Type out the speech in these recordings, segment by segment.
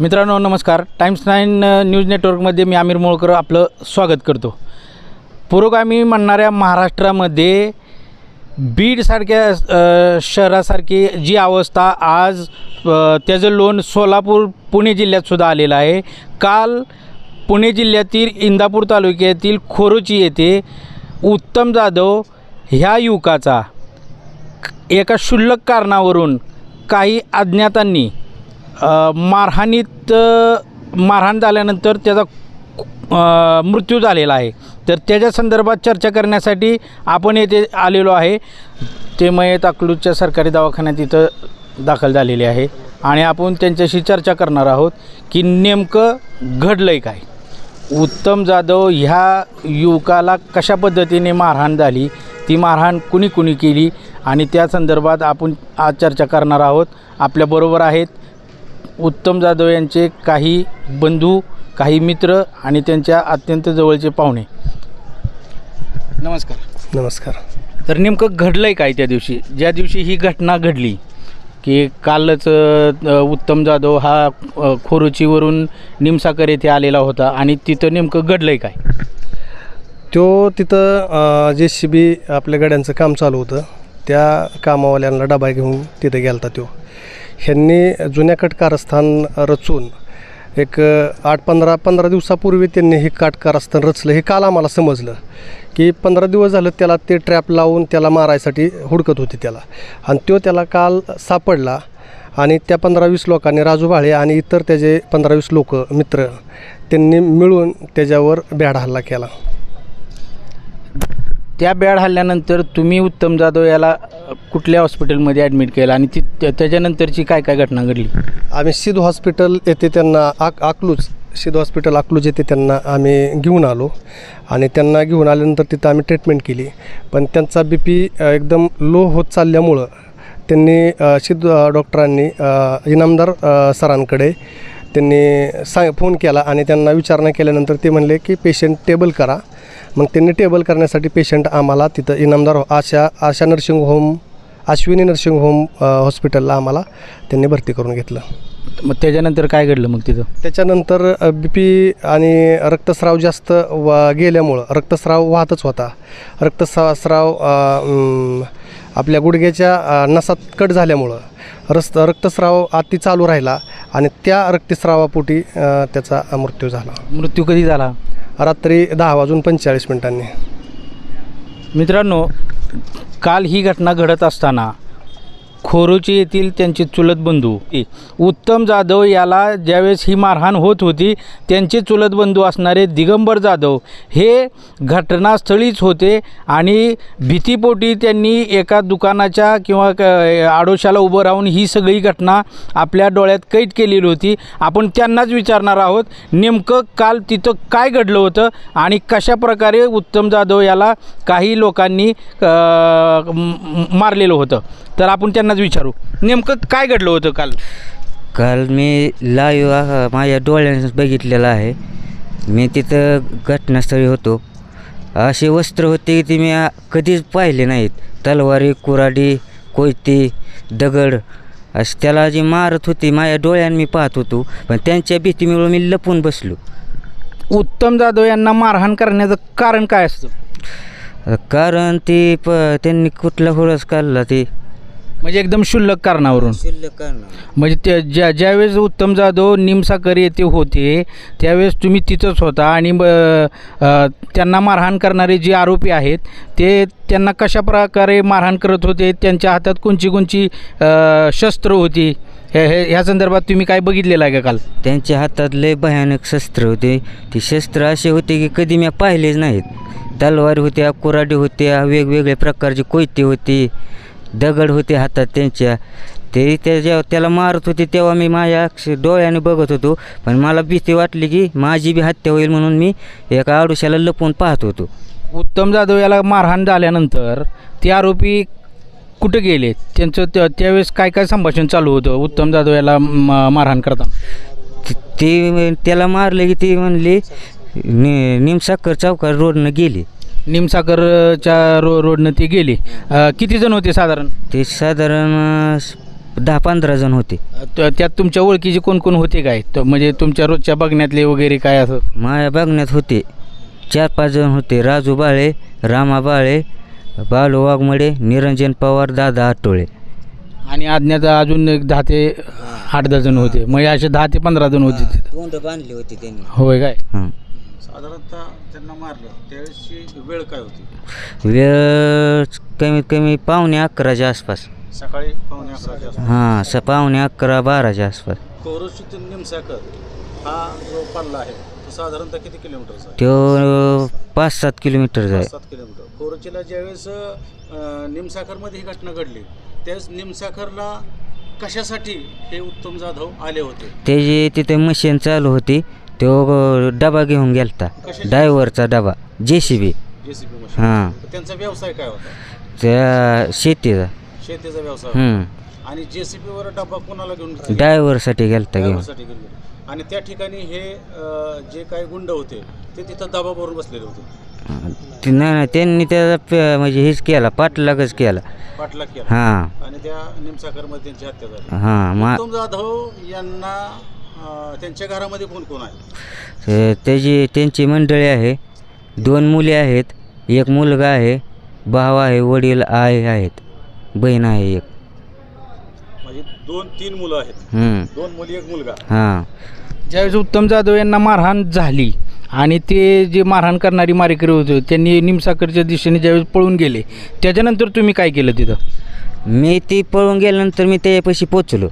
मित्रांनो नमस्कार. Times nine news नेटवर्कमध्ये मी आमिर मोळकर आपलं स्वागत करतो. पुरोगामी म्हणणाऱ्या महाराष्ट्रामध्ये बीडसारख्या शहरासारखी जी अवस्था आज त्याचं लोन सोलापूर पुणे जिल्ह्यातसुद्धा आलेलं आहे. काल पुणे जिल्ह्यातील इंदापूर तालुक्यातील खोरोची येथे उत्तम जाधव ह्या युवकाचा एका क्षुल्लक कारणावरून काही अज्ञातांनी मारहाणीत मारहाण झाल्यानंतर त्याचा मृत्यू झालेला आहे. तर त्याच्या संदर्भात चर्चा करण्यासाठी आपण येथे आलेलो आहे. ते मयत अकलूजच्या सरकारी दवाखान्यात इथं दाखल झालेले आहे. आणि आपण त्यांच्याशी चर्चा करणार आहोत की नेमकं घडलं आहे काय? उत्तम जाधव ह्या युवकाला कशा पद्धतीने मारहाण झाली? ती मारहाण कुणी कुणी केली? आणि त्या संदर्भात आपण आज चर्चा करणार आहोत. आपल्याबरोबर आहेत उत्तम जाधव यांचे काही बंधू काही मित्र आणि त्यांच्या अत्यंत जवळचे पाहुणे. नमस्कार. नमस्कार. तर नेमकं घडलं आहे काय त्या दिवशी? ज्या दिवशी ही घटना घडली की कालच अ, उत्तम जाधव हा अ, खोरोचीवरून निमसाकर येथे आलेला होता आणि तिथं नेमकं घडलं आहे काय? तो तिथं जे सी बी आपल्या गाड्यांचं काम चालू होतं. त्या कामावाल्यांना डबा घेऊन तिथे गेलता तो. ह्यांनी जुन्या कट कारस्थान रचून एक आठ पंधरा पंधरा दिवसापूर्वी त्यांनी हे काट कारस्थान रचलं. हे काल आम्हाला समजलं की पंधरा दिवस झालं त्याला ते ट्रॅप लावून त्याला मारायसाठी हुडकत होते त्याला. आणि तो त्याला काल सापडला आणि त्या पंधरा वीस लोकांनी राजू भाळे आणि इतर त्याचे पंधरा वीस लोक मित्र त्यांनी मिळून त्याच्यावर बॅड हल्ला केला. त्या बॅड हल्ल्यानंतर तुम्ही उत्तम जाधव याला कुठल्या हॉस्पिटलमध्ये ॲडमिट केलं? आणि ती त्याच्यानंतरची काय काय घटना घडली? आम्ही सिद्ध हॉस्पिटल येथे त्यांना आक आकलूज सिद्ध हॉस्पिटल अकलूज येथे त्यांना आम्ही घेऊन आलो. आणि त्यांना घेऊन आल्यानंतर तिथं आम्ही ट्रीटमेंट केली. पण त्यांचा बी पी एकदम लो होत चालल्यामुळं त्यांनी सिद्ध डॉक्टरांनी इनामदार सरांकडे त्यांनी सांग फोन केला आणि त्यांना विचारणा केल्यानंतर ते म्हणले की पेशंट टेबल करा. मग त्यांनी टेबल करण्यासाठी पेशंट आम्हाला तिथं Inamdar Asha Asha nursing home Ashwini nursing home हॉस्पिटलला आम्हाला त्यांनी भरती करून घेतलं. मग त्याच्यानंतर काय घडलं मग तिथं? त्याच्यानंतर बी पी आणि रक्तस्राव जास्त वा गेल्यामुळं रक्तस्राव वाहतच होता. रक्तस्राव स्राव आपल्या गुडघ्याच्या नसात कट झाल्यामुळं रस्त रक्तस्राव अति चालू राहिला आणि त्या रक्तस्रावापोटी त्याचा मृत्यू झाला. मृत्यू कधी झाला? रात्री दहा वाजून पंचेचाळीस मिनिटांनी. मित्रांनो काल ही घटना घडत असताना खोरोची येथील त्यांचे चुलत बंधू. उत्तम जाधव याला ज्यावेळेस ही मारहाण होत होती त्यांचे चुलत बंधू असणारे दिगंबर जाधव हे घटनास्थळीच होते आणि भीतीपोटी त्यांनी एका दुकानाच्या किंवा क- आडोशाला उभं राहून ही सगळी घटना आपल्या डोळ्यात कैद केलेली होती. आपण त्यांनाच विचारणार आहोत नेमकं काल तिथं काय घडलं होतं आणि कशा प्रकारे उत्तम जाधव याला काही लोकांनी मारलेलं होतं? तर आपण त्यांनाच विचारू. नेमकं काय घडलं होतं काल? काल मी लाईव्ह माझ्या डोळ्याने बघितलेलं आहे. मी तिथं घटनास्थळी होतो. असे वस्त्र होते की ते मी आ- कधीच पाहिले नाहीत. तलवारी कुराडी कोयती दगड असे त्याला जी मारत होती माझ्या डोळ्याने मी पाहत होतो. पण त्यांच्या भीतीमुळे मी लपून बसलो. उत्तम जाधव यांना मारहाण करण्याचं कारण काय असतं? कारण ती प त्यांनी कुठला हुळस काढला ते म्हणजे एकदम क्षुल्लक कारणावरून. म्हणजे त्या ज्या ज्यावेळेस उत्तम जाधव निमसाकर येथे होते त्यावेळेस तुम्ही तिथंच होता आणि ब- अ, त्यांना मारहाण करणारे जे आरोपी आहेत ते त्यांना कशा प्रकारे मारहाण करत होते त्यांच्या हातात कोणची कोणची अ, शस्त्र होती हे हे- ह्या संदर्भात तुम्ही काय बघितलेलं आहे का काल? त्यांच्या हातात लय भयानक शस्त्र होते. ती शस्त्र असे होते की कधी मी पाहिलेच नाहीत. तलवारी होत्या कुराडी होत्या वेगवेगळ्या प्रकारची कोयती होती. दगड होते हातात त्यांच्या. ते त्याच्या त्याला मारत होते तेव्हा मी माझ्या डोळ्याने बघत होतो. पण मला भीती वाटली की माझी बी हत्या होईल म्हणून मी एका आडुशाला लपून पाहत होतो. उत्तम जाधव याला मारहाण झाल्यानंतर ते आरोपी कुठे गेले? त्यांचं त्या- त्यावेळेस काय काय संभाषण चालू होतं उत्तम जाधव याला म- मारहाण करताना? ती- त्याला मारले की ती म्हणली नि निमसाकर चौकार रोडनं गेली. निमसागरच्या रो रोडनं ते गेले. अ, किती जण होते साधारण? ते साधारण अं, दहा पंधरा जण होते. त- त्यात तुमच्या ओळखीचे कोण कोण होते काय? त- म्हणजे तुमच्या रोजच्या बघण्यातले वगैरे काय असं? माया बघण्यात होते चार पाच जण होते. राजू बाळे रामा बाळे बालू वाघमडे निरंजन पवार दादा आटोळे आणि अज्ञात अजून एक दहा ते आठ दहा जण होते. म्हणजे असे दहा ते पंधरा जण होते तिथं. तोंड बांधली होती त्यांनी. होय काय? हां. साधारणतः त्यांना मारलं. त्यावेळेसची वेळ काय होती? वेळ कमीत कमी पावणे अकराच्या आसपास. सकाळी पावणे अकराच्या आसपास. हां स पावणे अकरा बाराच्या आसपास. कोरोशीतून निमसाकर हा जो पल्ला आहे तो साधारणतः किती किलोमीटरचा आहे? तो पाच सात किलोमीटर आहे. सात किलोमीटर. कोरोचीला ज्यावेळेस अं, निमसाखरमध्ये ही घटना घडली त्यावेळेस निमसाखरला कशासाठी हे उत्तम जाधव आले होते? त्याची तिथे मशीन चालू होती तो डबा घेऊन गेलता. ड्रायव्हरचा डबा जे सी बी मशीन. हां. त्यांचा व्यवसाय काय होता? त्या शेतीचा. शेतीचा व्यवसाय. हम्म. आणि जे सी बीवर डब्बा कोणाला घेऊन गेले? ड्रायव्हरसाठी गेलता घेऊन. ड्रायव्हरसाठी घेऊन गेले. आणि त्या ठिकाणी हे अं, जे काही गुंड होते ते तिथं दबा भरून बसलेले होते. ते नाही नाही त्यांनी त्याचा प- म्हणजे हेच केला पाठलागच केला. पाठलाग केला. हां. आणि त्या निमसाखरमध्ये त्यांची हत्या झाली. हां मा उत्तम जाधव यांना त्यांच्या घरामध्ये कोण कोण आहे? ते- त्याची त्यांची मंडळी आहे. दोन मुली आहेत. एक मुलगा आहे. भाव आहे. वडील आई आहेत. बहीण आहे एक. म्हणजे दोन तीन मुलं आहेत. हम्म. दोन मुली एक मुलगा. हां. ज्यावेळेस उत्तम जाधव यांना मारहाण झाली आणि ते जे मारहाण करणारी मारेकरी होते त्यांनी निमसाकरच्या दिशेने ज्यावेळेस पळून गेले त्याच्यानंतर तुम्ही काय केलं तिथं? मी ती पळून गेल्यानंतर मी त्याच्यापाशी पोचलो.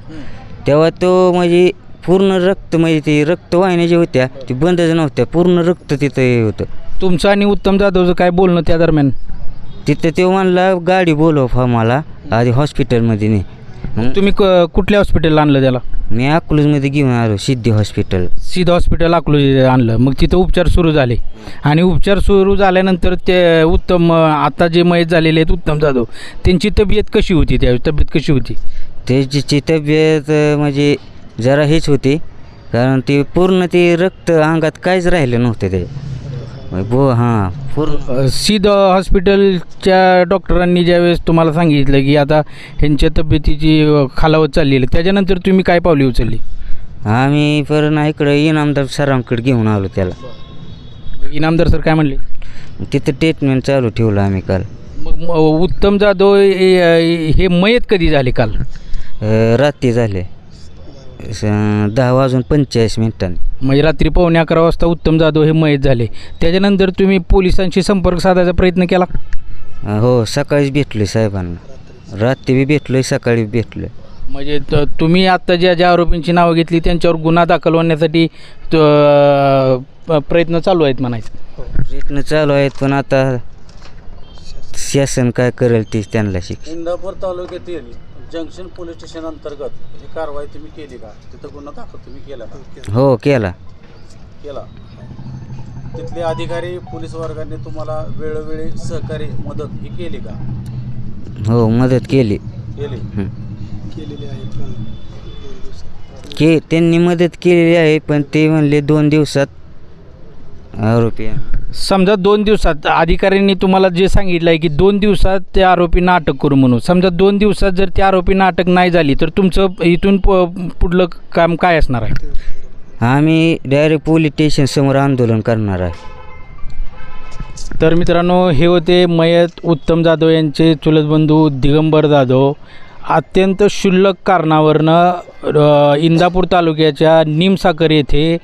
तेव्हा तो म्हणजे पूर्ण रक्त म्हणजे ती रक्तवाहिन्या ज्या होत्या ती बंदच नव्हत्या. पूर्ण रक्त तिथं हे होतं. तुमचं आणि उत्तम जाधवचं काय बोलणं त्या दरम्यान? तिथं तो म्हणला गाडी बोलव मला. आधी हॉस्पिटलमध्ये नाही मग तुम्ही क- कुठल्या हॉस्पिटलला आणलं त्याला? मी अकलूजमध्ये घेऊन आलो सिद्धी हॉस्पिटल. सीधा हॉस्पिटल अकलूज आणलं. मग तिथं उपचार सुरू झाले. आणि उपचार सुरू झाल्यानंतर ते उत्तम अं, आता जे मयत झालेले आहेत उत्तम जाधव त्यांची तब्येत कशी होती? त्यावेळी तब्येत कशी होती? त्याची तब्येत अं, म्हणजे जरा हेच होती. कारण ती पूर्ण ती रक्त अंगात काहीच राहिलं नव्हतं ते. बो हां पूर्ण. सीध हॉस्पिटलच्या डॉक्टरांनी ज्यावेळेस तुम्हाला सांगितलं की आता ह्यांच्या तब्येतीची अ, खालावत चाललेली आहे, त्याच्यानंतर तुम्ही काय पावली उचलली? आम्ही पर ना इकडं इनामदार सरांकडे घेऊन आलो त्याला. इनामदार सर काय म्हणले? तिथं ट्रीटमेंट चालू ठेवलं आम्ही काल. मग म- उत्तम जाधव हे हे मयत कधी झाले काल? अं, रात्री झाले. स- दहा वाजून पंचेचाळीस मिनिटांनी. म्हणजे रात्री पावणे अकरा वाजता उत्तम जाधव हे मयत झाले. त्याच्यानंतर तुम्ही पोलिसांशी संपर्क साधायचा प्रयत्न केला? अं, हो सकाळीच भेटलो साहेबांना. रात्री बी भेटलोय सकाळी बी भेटलोय. म्हणजे त- तुम्ही आत्ता ज्या ज्या आरोपींची नावं घेतली त्यांच्यावर गुन्हा दाखल होण्यासाठी त- प- प्रयत्न चालू आहेत म्हणायचं. प्रयत्न चालू आहेत पण आता शासन काय करेल ते त्यांना शिक इंदापूर तालुक्यातील जंक्शन पोलीस स्टेशन अंतर्गत ही कारवाई तुम्ही केली का? तिथं गुन्हा दाखल तुम्ही केला का? हो केला. केला. तिथले अधिकारी पोलीस वर्गाने तुम्हाला वेळोवेळी सहकारी मदत ही केली का? हो मदत केली. केली. हं. के त्यांनी मदत केलेली आहे पण ते म्हणले दोन दिवसात आरोपी समजा दोन दिवसात अधिकाऱ्यांनी तुम्हाला जे सांगितलं आहे की दोन दिवसात त्या आरोपींना अटक करू म्हणून. समजा दोन दिवसात जर त्या आरोपींना अटक नाही झाली तर तुमचं इथून प पुढलं काम काय असणार आहे? आम्ही डायरेक्ट पोलीस स्टेशन समोर आंदोलन करणार आहे. तर मित्रांनो हे होते मयत उत्तम जाधव यांचे चुलत बंधू दिगंबर जाधव. अत्यंत क्षुल्लक कारणावरनं इंदापूर तालुक्याच्या निमसाकर येथे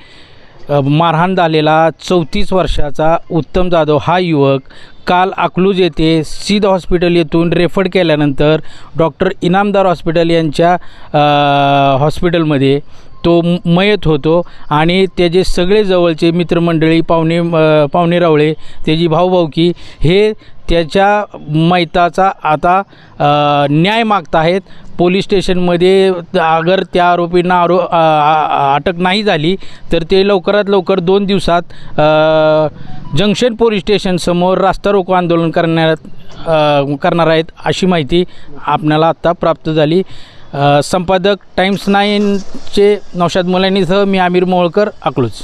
मारहाण झालेला चौतीस वर्षाचा उत्तम जाधव हा युवक काल अकलूज येथे सिद्ध हॉस्पिटल येथून रेफर केल्यानंतर डॉक्टर इनामदार हॉस्पिटल यांच्या हॉस्पिटलमध्ये तो मयत होतो. आणि त्याचे सगळे जवळचे मित्रमंडळी पाहुणे पाहुणे रावळे त्याची भाऊभाऊकी हे त्याच्या मैताचा आता न्याय मागत आहेत. पोलीस स्टेशनमध्ये अगर त्या आरोपींना आरो अटक नाही झाली तर ते लवकरात लवकर दोन दिवसात जंक्शन पोलीस स्टेशनसमोर रास्ता रोको आंदोलन करण्यात करणार आहेत अशी माहिती आपल्याला आत्ता प्राप्त झाली. संपादक टाईम्स नाईनचे नौशाद मुलानीसह मी आमिर मोहोळकर अकलूज